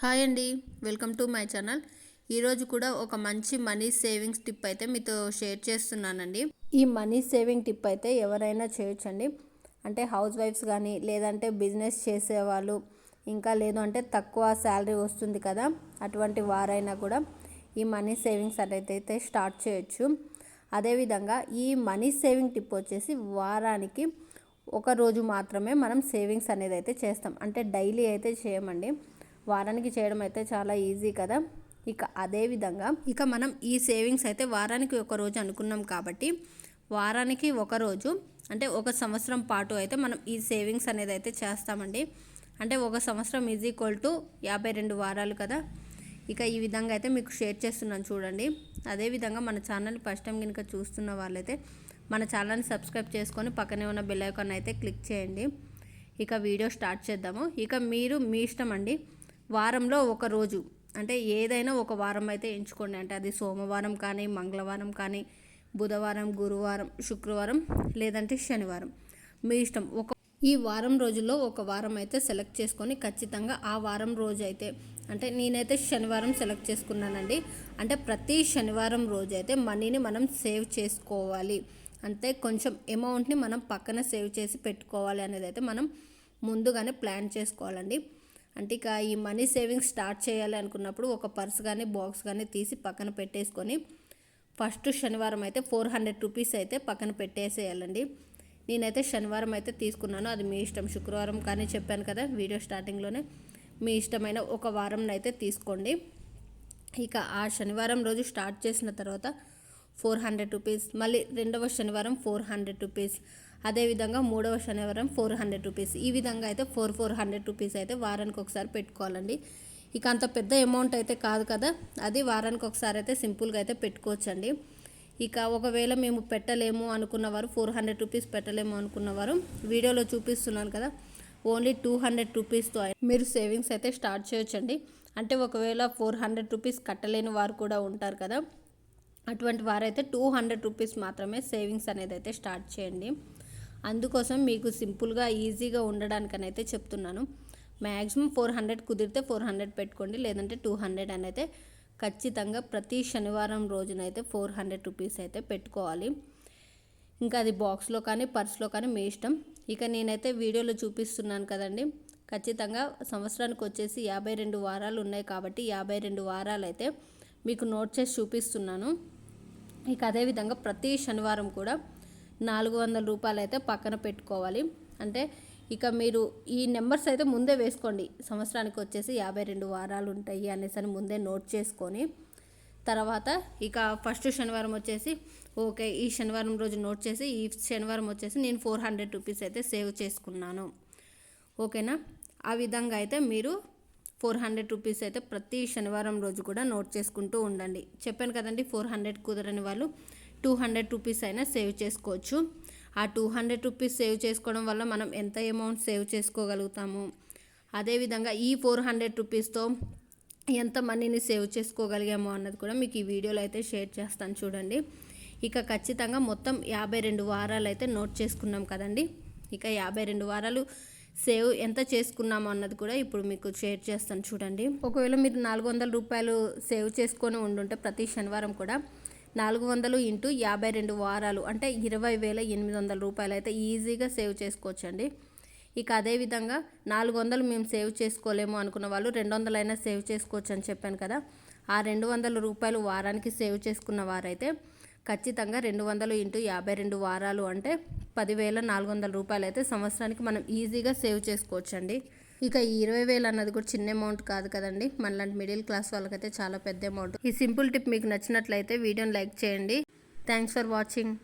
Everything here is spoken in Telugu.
హాయ్ అండి. Welcome to my channel. ఈరోజు కూడా ఒక మంచి మనీ సేవింగ్స్ టిప్ అయితే మీతో షేర్ చేస్తున్నానండి. ఈ మనీ సేవింగ్ టిప్ అయితే ఎవరైనా చేయొచ్చండి. అంటే హౌస్ వైఫ్స్ కానీ లేదంటే బిజినెస్ చేసేవాళ్ళు ఇంకా లేదు అంటే తక్కువ శాలరీ వస్తుంది కదా అటువంటి వారైనా కూడా ఈ మనీ సేవింగ్స్ అయితే స్టార్ట్ చేయొచ్చు. అదేవిధంగా ఈ మనీ సేవింగ్ టిప్ వచ్చేసి వారానికి ఒక రోజు మాత్రమే మనం సేవింగ్స్ అనేది అయితే చేస్తాం. అంటే డైలీ అయితే చేయమండి. వారానికి చేయడం అయితే చాలా ఈజీ కదా. ఇక అదే విధంగా ఇక మనం ఈ సేవింగ్స్ అయితే వారానికి ఒక రోజు అనుకున్నాం కాబట్టి వారానికి ఒక రోజు అంటే ఒక సంవత్సరం పాటు అయితే మనం ఈ సేవింగ్స్ అనేది అయితే చేస్తామండి. అంటే ఒక సంవత్సరం ఈజ్ ఈక్వల్ టు యాభై రెండు వారాలు కదా. ఇక ఈ విధంగా అయితే మీకు షేర్ చేస్తున్నాను చూడండి. అదేవిధంగా మన ఛానల్ ఫస్ట్ టైం కనుక చూస్తున్న వాళ్ళైతే మన ఛానల్ని సబ్స్క్రైబ్ చేసుకొని పక్కనే ఉన్న బెల్ ఐకాన్ అయితే క్లిక్ చేయండి. ఇక వీడియో స్టార్ట్ చేద్దాము. ఇక మీరు మీ ఇష్టం అండి. వారంలో ఒక రోజు. అంటే ఏదైనా ఒక వారం అయితే ఎంచుకోండి. అంటే అది సోమవారం కానీ మంగళవారం కానీ బుధవారం గురువారం శుక్రవారం లేదంటే శనివారం. మీ ఇష్టం. ఒక ఈ వారం రోజుల్లో ఒక వారం అయితే సెలెక్ట్ చేసుకొని ఖచ్చితంగా ఆ వారం రోజు అయితే అంటే నేనైతే శనివారం సెలెక్ట్ చేసుకున్నానండి. అంటే ప్రతి శనివారం రోజు అయితే మనీని మనం సేవ్ చేసుకోవాలి. అంటే కొంచెం అమౌంట్ని మనం పక్కన సేవ్ చేసి పెట్టుకోవాలి అనేది అయితే మనం ముందుగానే ప్లాన్ చేసుకోవాలండి. అంటే ఇక ఈ మనీ సేవింగ్స్ స్టార్ట్ చేయాలి అనుకున్నప్పుడు ఒక పర్స్ కానీ బాక్స్ కానీ తీసి పక్కన పెట్టేసుకొని ఫస్ట్ శనివారం అయితే ఫోర్ హండ్రెడ్ రూపీస్ అయితే పక్కన పెట్టేసేయాలండి. నేనైతే శనివారం అయితే తీసుకున్నాను. అది మీ ఇష్టం. శుక్రవారం కానీ చెప్పాను కదా వీడియో స్టార్టింగ్లోనే. మీ ఇష్టమైన ఒక వారం అయితే తీసుకోండి. ఇక ఆ శనివారం రోజు స్టార్ట్ చేసిన తర్వాత ఫోర్ హండ్రెడ్ రూపీస్ మళ్ళీ రెండవ శనివారం ఫోర్ హండ్రెడ్ రూపీస్. అదేవిధంగా మూడవ శనివారం ఫోర్ హండ్రెడ్ రూపీస్. ఈ విధంగా అయితే ఫోర్ ఫోర్ హండ్రెడ్ రూపీస్ అయితే వారానికి ఒకసారి పెట్టుకోవాలండి. ఇక అంత పెద్ద అమౌంట్ అయితే కాదు కదా అది వారానికి ఒకసారి అయితే సింపుల్గా అయితే పెట్టుకోవచ్చండి. ఇక ఒకవేళ మేము పెట్టలేము అనుకున్నవారు ఫోర్ హండ్రెడ్ రూపీస్ పెట్టలేము అనుకున్నవారు వీడియోలో చూపిస్తున్నాను కదా ఓన్లీ టూ హండ్రెడ్ రూపీస్తో మీరు సేవింగ్స్ అయితే స్టార్ట్ చేయొచ్చండి. అంటే ఒకవేళ ఫోర్ హండ్రెడ్ రూపీస్ కట్టలేని వారు కూడా ఉంటారు కదా అటువంటి వారైతే టూ హండ్రెడ్ రూపీస్ మాత్రమే సేవింగ్స్ అనేది అయితే స్టార్ట్ చేయండి. అందుకోసం మీకు సింపుల్గా ఈజీగా ఉండడానికనైతే చెప్తున్నాను. మ్యాక్సిమం ఫోర్ హండ్రెడ్ కుదిరితే ఫోర్ హండ్రెడ్ పెట్టుకోండి. లేదంటే టూ హండ్రెడ్ అని అయితే ఖచ్చితంగా ప్రతి శనివారం రోజునైతే ఫోర్ హండ్రెడ్ రూపీస్ అయితే పెట్టుకోవాలి. ఇంకా అది బాక్స్లో కానీ పర్స్లో కానీ మీ ఇష్టం. ఇక నేనైతే వీడియోలో చూపిస్తున్నాను కదండి. ఖచ్చితంగా సంవత్సరానికి వచ్చేసి యాభై రెండు వారాలు ఉన్నాయి కాబట్టి యాభై రెండు వారాలు అయితే మీకు నోట్ చేసి చూపిస్తున్నాను. ఇక అదేవిధంగా ప్రతి శనివారం కూడా నాలుగు వందల రూపాయలు అయితే పక్కన పెట్టుకోవాలి. అంటే ఇక మీరు ఈ నెంబర్స్ అయితే ముందే వేసుకోండి. సంవత్సరానికి వచ్చేసి యాభై రెండు వారాలు ఉంటాయి అనేసి అని ముందే నోట్ చేసుకొని. తర్వాత ఇక ఫస్ట్ శనివారం వచ్చేసి ఓకే ఈ శనివారం రోజు నోట్ చేసి ఈ శనివారం వచ్చేసి నేను ఫోర్ హండ్రెడ్ రూపీస్ అయితే సేవ్ చేసుకున్నాను. ఓకేనా? ఆ విధంగా అయితే మీరు ఫోర్ హండ్రెడ్ రూపీస్ అయితే ప్రతి శనివారం రోజు కూడా నోట్ చేసుకుంటూ ఉండండి. చెప్పాను కదండి ఫోర్ హండ్రెడ్ కుదరని వాళ్ళు టూ హండ్రెడ్ రూపీస్ అయినా సేవ్ చేసుకోవచ్చు. ఆ టూ హండ్రెడ్ రూపీస్ సేవ్ చేసుకోవడం వల్ల మనం ఎంత అమౌంట్ సేవ్ చేసుకోగలుగుతాము? అదేవిధంగా ఈ ఫోర్ హండ్రెడ్ రూపీస్తో ఎంత మనీని సేవ్ చేసుకోగలిగామో అన్నది కూడా మీకు ఈ వీడియోలో అయితే షేర్ చేస్తాను చూడండి. ఇక ఖచ్చితంగా మొత్తం యాభై రెండు వారాలు అయితే నోట్ చేసుకున్నాం కదండి. ఇక యాభై రెండు వారాలు సేవ్ ఎంత చేసుకున్నాము అన్నది కూడా ఇప్పుడు మీకు షేర్ చేస్తాను చూడండి. ఒకవేళ మీరు నాలుగు వందల రూపాయలు సేవ్ చేసుకొని ఉండుంటే ప్రతి శనివారం కూడా నాలుగు వందలు ఇంటూ యాభై రెండు వారాలు అంటే ఇరవై వేల ఎనిమిది వందల రూపాయలు అయితే ఈజీగా సేవ్ చేసుకోవచ్చండి. ఇక అదేవిధంగా నాలుగు వందలు మేము సేవ్ చేసుకోలేము అనుకున్న వాళ్ళు రెండు వందలైనా సేవ్ చేసుకోవచ్చు అని చెప్పాను కదా. ఆ రెండు వందల రూపాయలు వారానికి సేవ్ చేసుకున్న వారైతే ఖచ్చితంగా రెండు వందలు ఇంటూ యాభై రెండు వారాలు అంటే పదివేల నాలుగు వందల రూపాయలు అయితే సంవత్సరానికి మనం ఈజీగా సేవ్ చేసుకోవచ్చండి. ఇక ఈ ఇరవై వేలు అన్నది కూడా చిన్న అమౌంట్ కాదు కదండి. మనలాంటి మిడిల్ క్లాస్ వాళ్ళకైతే చాలా పెద్ద అమౌంట్ ఈ సింపుల్ టిప్ మీకు నచ్చినట్లయితే వీడియోని లైక్ చేయండి. Thanks for watching